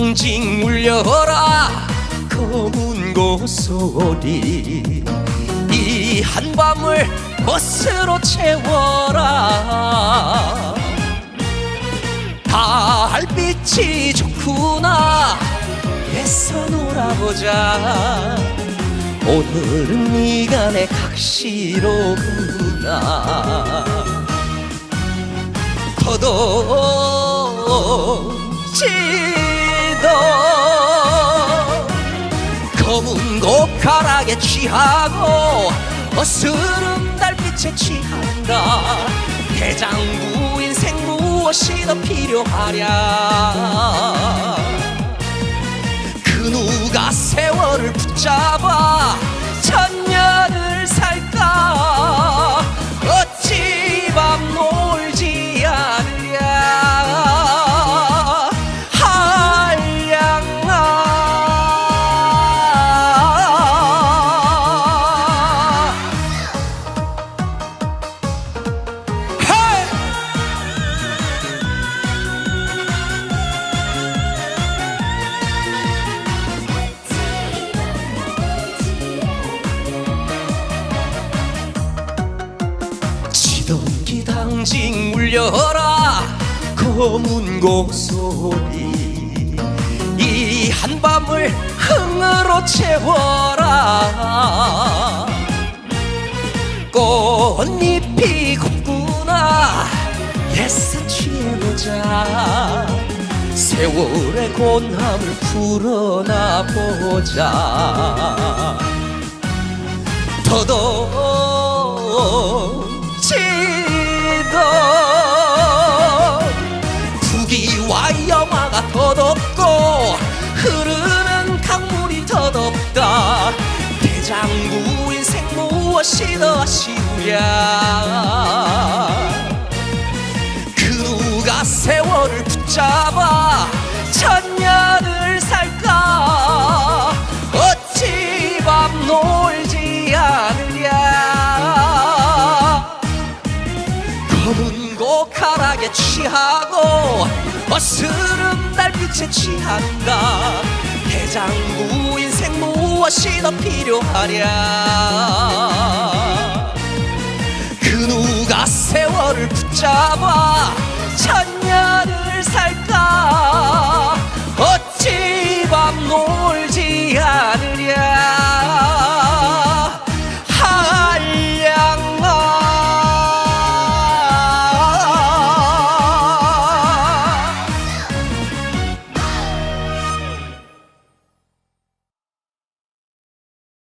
징징 울려라. 검은 고소리 이 한밤을 멋으로 채워라. 달빛이 좋구나. 애써 놀아보자. 오늘은 네가 내 각시로구나. 더덕지 도 검은 고가락에 취하고 어스름 달빛에 취한다. 대장부 인생 무엇이 더 필요하랴. 그 누가 세월을 붙잡아 당징 울려라. 검은 고소리. 이 한밤을 흥으로 채워라. 꽃잎이 곱구나. 애써 취해보자. 세월의 곤함을 풀어나 보자. 더덕 더덥고 흐르는 강물이 더덥다. 대장부 인생 무엇이 더 아쉬우랴 그 누가 세월을 붙잡아 천년을 살까? 어찌 밤 놀지 않으랴? 검은 고가락에 취하고 어스름 달빛에 취한다. 대장부 인생 무엇이 더 필요하랴? 그 누가 세월을 붙잡아 천년을 살까